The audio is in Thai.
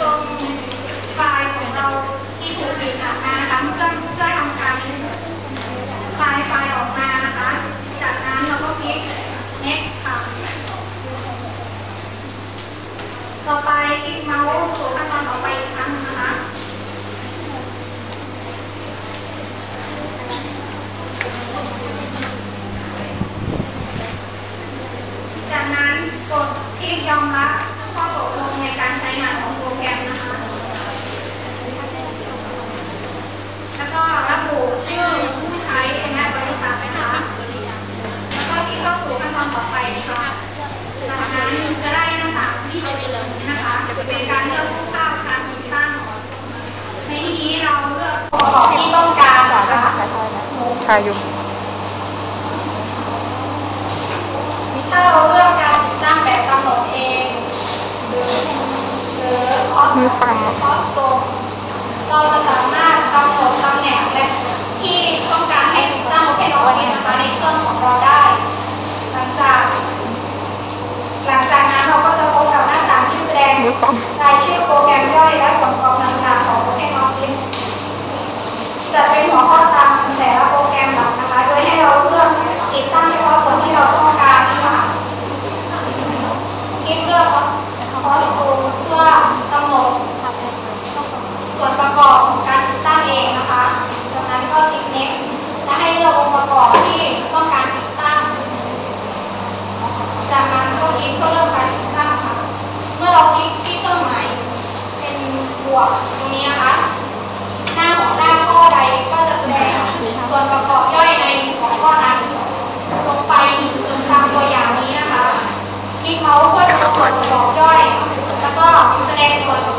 ตรงไฟล์ของเราที่ถูกบีบออกมานะคะเพื่อเพื่อทำการคลายไฟล์ออกมานะคะ จากนั้นเราก็คลิก next ค่ะ ต่อไปคลิกเมาส์สู่ขั้นตอนต่อไปอีกครั้งหนึ่งนะคะ จากนั้นกดคลิกยอมรับข้อตกลงในการใช้งานของโปรแกรมนะคะ แล้วก็ระบุชื่อผู้ใช้และบริษัทนะคะ แล้วก็คลิกเข้าสู่ขั้นตอนต่อไปนะคะจากนั้นจะได้หน้าต่างที่จะเป็นเลยนะคะ จะ เป็นการเลือกผู้เข้าการติดตั้งในที่นี้เราเลือกองค์ประกอบที่ต้องการนะคะชายอยู่ถ้าเราเลือกการติดตั้งแบบกำหนดเองหรือหรือคอสมือปังคอสตรงเราจะสามารถกำหนดตำแหน่งและ ดงมือปังรายชื่อโปรแกรมย่อยและส่วนประกอบต่างๆของโปรแกรมออฟฟิศจะเป็นหัวข้อตามแต่ละโปรแกรมหลักนะคะ โดยให้เราเลือกติดตั้งเฉพาะส่วนที่เราต้องการนี่ค่ะคลิกเลือกคอสตูมเพื่อกำหนดส่วนประกอบของการติดตั้งเองนะคะ จากนั้นก็คลิก next และให้เลือกองค์ประกอบที่ต้องการติดตั้ง จากนั้นก็คลิกเพื่อเริ่มการติดตั้งค่ะ เมื่อเราคลิกที่เครื่องหมายเป็นบ วกตรงนี้นะคะ หน้าของด้านข้อใดก็จะแสดงส่วนประกอบย่อยในของข้อนั้นลงไปตามตัวอย่างนี้นะคะคลิกเมาส์เพื่อดูส่วนประกอบย่อย แล้วก็แสดงส่วนประ